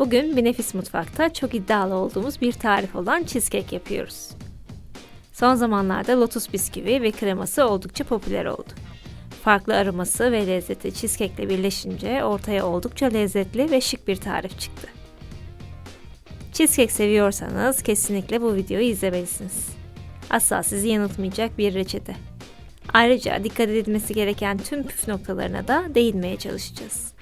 Bugün bir nefis mutfakta çok iddialı olduğumuz bir tarif olan cheesecake yapıyoruz. Son zamanlarda lotus bisküvi ve kreması oldukça popüler oldu. Farklı aroması ve lezzeti cheesecake ile birleşince ortaya oldukça lezzetli ve şık bir tarif çıktı. Cheesecake seviyorsanız kesinlikle bu videoyu izlemelisiniz. Asla sizi yanıltmayacak bir reçete. Ayrıca dikkat edilmesi gereken tüm püf noktalarına da değinmeye çalışacağız.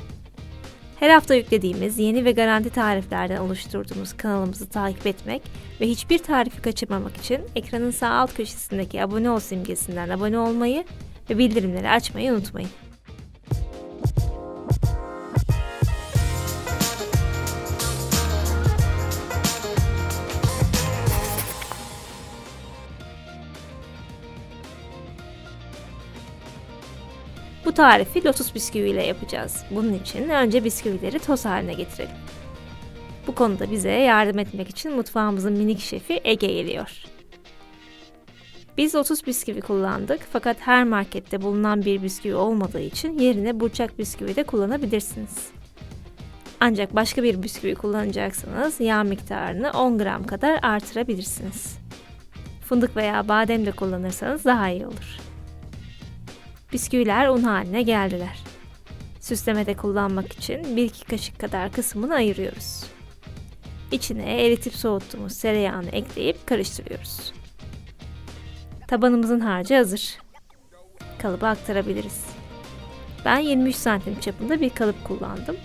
Her hafta yüklediğimiz yeni ve garanti tariflerden oluşturduğumuz kanalımızı takip etmek ve hiçbir tarifi kaçırmamak için ekranın sağ alt köşesindeki abone ol simgesinden abone olmayı ve bildirimleri açmayı unutmayın. Bu tarifi lotus bisküviyle yapacağız. Bunun için önce bisküvileri toz haline getirelim. Bu konuda bize yardım etmek için mutfağımızın minik şefi Ege geliyor. Biz 30 bisküvi kullandık fakat her markette bulunan bir bisküvi olmadığı için yerine burçak bisküvi de kullanabilirsiniz. Ancak başka bir bisküvi kullanacaksanız yağ miktarını 10 gram kadar artırabilirsiniz. Fındık veya badem de kullanırsanız daha iyi olur. Bisküviler un haline geldiler. Süslemede kullanmak için 1-2 kaşık kadar kısmını ayırıyoruz. İçine eritip soğuttuğumuz tereyağını ekleyip karıştırıyoruz. Tabanımızın harcı hazır. Kalıba aktarabiliriz. Ben 23 santim çapında bir kalıp kullandım.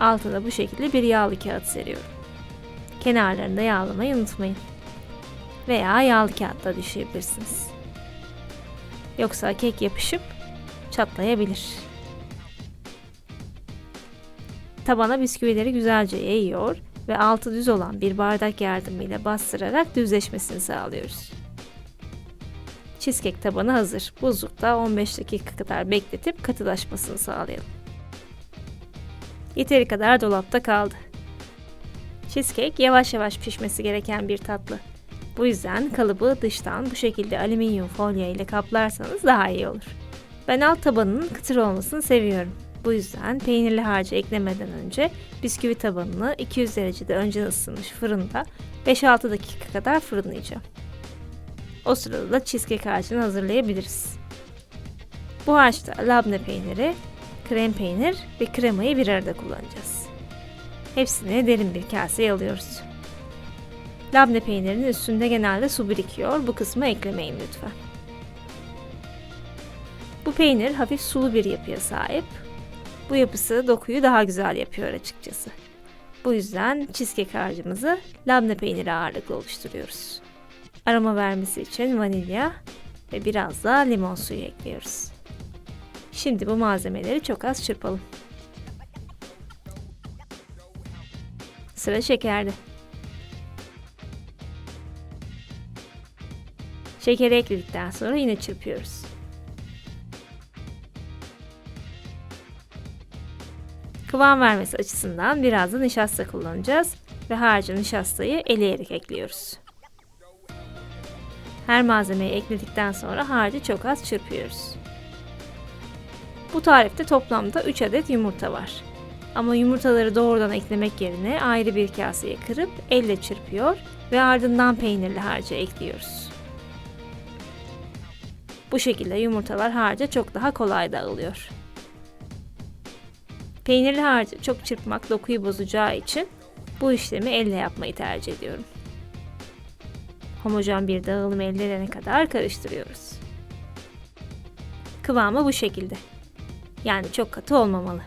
Altına bu şekilde bir yağlı kağıt seriyorum. Kenarlarını da yağlamayı unutmayın. Veya yağlı kağıtla düşürebilirsiniz. Yoksa kek yapışıp çatlayabilir. Tabana bisküvileri güzelce yayıyor ve altı düz olan bir bardak yardımıyla bastırarak düzleşmesini sağlıyoruz. Cheesecake tabanı hazır. Buzlukta 15 dakika kadar bekletip katılaşmasını sağlayalım. Yeteri kadar dolapta kaldı. Cheesecake yavaş yavaş pişmesi gereken bir tatlı. Bu yüzden kalıbı dıştan bu şekilde alüminyum folyo ile kaplarsanız daha iyi olur. Ben alt tabanının kıtır olmasını seviyorum. Bu yüzden peynirli harcı eklemeden önce bisküvi tabanını 200 derecede önce ısınmış fırında 5-6 dakika kadar fırınlayacağım. O sırada da cheesecake harcını hazırlayabiliriz. Bu harçta labne peyniri, krem peynir ve kremayı bir arada kullanacağız. Hepsini derin bir kaseye alıyoruz. Labne peynirinin üstünde genelde su birikiyor. Bu kısmı eklemeyin lütfen. Peynir hafif sulu bir yapıya sahip. Bu yapısı dokuyu daha güzel yapıyor açıkçası. Bu yüzden cheesecake harcımızı labne peyniri ağırlıklı oluşturuyoruz. Aroma vermesi için vanilya ve biraz da limon suyu ekliyoruz. Şimdi bu malzemeleri çok az çırpalım. Sıra şekerde. Şekeri ekledikten sonra yine çırpıyoruz. Kıvam vermesi açısından biraz da nişasta kullanacağız ve harcı nişastayı eleyerek ekliyoruz. Her malzemeyi ekledikten sonra harcı çok az çırpıyoruz. Bu tarifte toplamda 3 adet yumurta var. Ama yumurtaları doğrudan eklemek yerine ayrı bir kaseye kırıp elle çırpıyor ve ardından peynirli harcı ekliyoruz. Bu şekilde yumurtalar harca çok daha kolay dağılıyor. Peynirli harcı çok çırpmak dokuyu bozacağı için bu işlemi elle yapmayı tercih ediyorum. Homojen bir dağılım elde edene kadar karıştırıyoruz. Kıvamı bu şekilde. Yani çok katı olmamalı.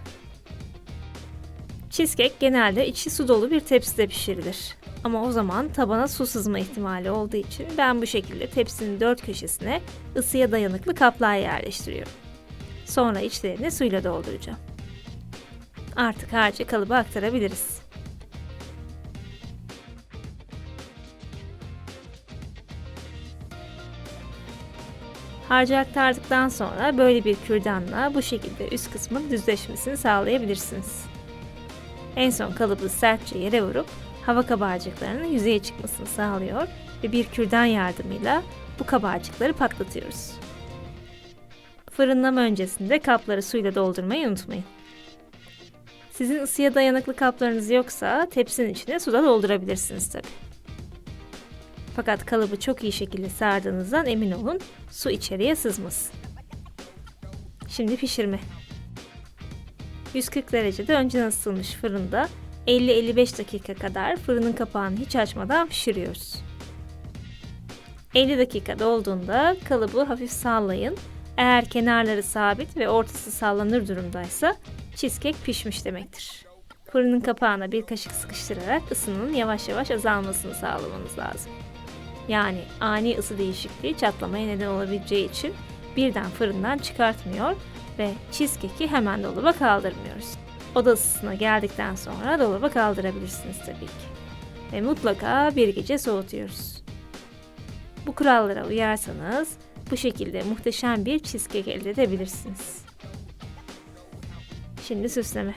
Cheesecake genelde içi su dolu bir tepside pişirilir. Ama o zaman tabana su sızma ihtimali olduğu için ben bu şekilde tepsinin dört köşesine ısıya dayanıklı kaplar yerleştiriyorum. Sonra içlerini suyla dolduracağım. Artık harcı kalıba aktarabiliriz. Harcı aktardıktan sonra böyle bir kürdanla bu şekilde üst kısmın düzleşmesini sağlayabilirsiniz. En son kalıbı sertçe yere vurup hava kabarcıklarının yüzeye çıkmasını sağlıyor ve bir kürdan yardımıyla bu kabarcıkları patlatıyoruz. Fırınlama öncesinde kapları suyla doldurmayı unutmayın. Sizin ısıya dayanıklı kaplarınız yoksa tepsinin içine suda doldurabilirsiniz tabi. Fakat kalıbı çok iyi şekilde sardığınızdan emin olun su içeriye sızmasın. Şimdi pişirme. 140 derecede önceden ısıtılmış fırında 50-55 dakika kadar fırının kapağını hiç açmadan pişiriyoruz. 50 dakika dolduğunda kalıbı hafif sallayın. Eğer kenarları sabit ve ortası sallanır durumdaysa cheesecake pişmiş demektir. Fırının kapağına bir kaşık sıkıştırarak ısının yavaş yavaş azalmasını sağlamanız lazım. Yani ani ısı değişikliği çatlamaya neden olabileceği için birden fırından çıkartmıyor ve cheesecake'i hemen dolaba kaldırmıyoruz. Oda ısısına geldikten sonra dolaba kaldırabilirsiniz tabii ki. Ve mutlaka bir gece soğutuyoruz. Bu kurallara uyarsanız bu şekilde muhteşem bir cheesecake elde edebilirsiniz. Şimdi süsleme.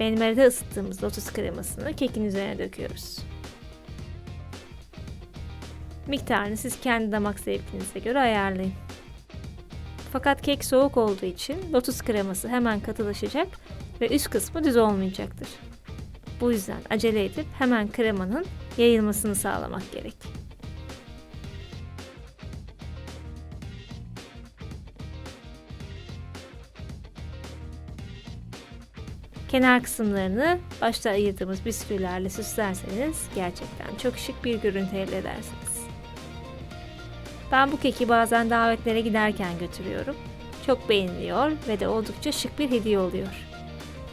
Benmari'de ısıttığımız lotus kremasını kekin üzerine döküyoruz. Miktarını siz kendi damak zevkinize göre ayarlayın. Fakat kek soğuk olduğu için lotus kreması hemen katılaşacak ve üst kısmı düz olmayacaktır. Bu yüzden acele edip hemen kremanın yayılmasını sağlamak gerek. Kenar kısımlarını başta ayırdığımız bisküvilerle süslerseniz gerçekten çok şık bir görüntü elde edersiniz. Ben bu keki bazen davetlere giderken götürüyorum. Çok beğeniliyor ve de oldukça şık bir hediye oluyor.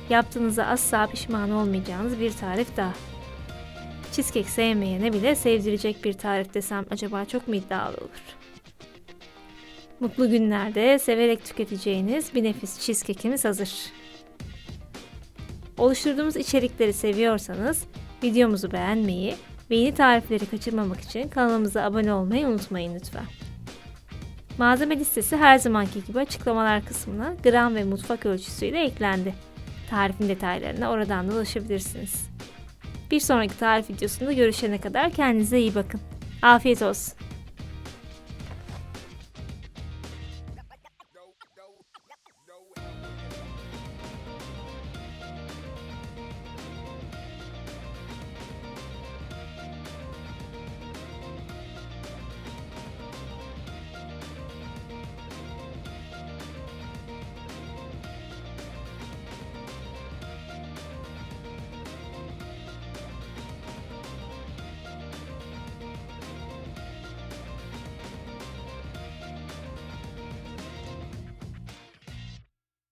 Yaptığınızda asla pişman olmayacağınız bir tarif daha. Cheesecake sevmeyene bile sevdirecek bir tarif desem acaba çok mu iddialı olur? Mutlu günlerde severek tüketeceğiniz bir nefis cheesecake'imiz hazır. Oluşturduğumuz içerikleri seviyorsanız videomuzu beğenmeyi ve yeni tarifleri kaçırmamak için kanalımıza abone olmayı unutmayın lütfen. Malzeme listesi her zamanki gibi açıklamalar kısmına gram ve mutfak ölçüsüyle eklendi. Tarifin detaylarına oradan da ulaşabilirsiniz. Bir sonraki tarif videosunda görüşene kadar kendinize iyi bakın. Afiyet olsun.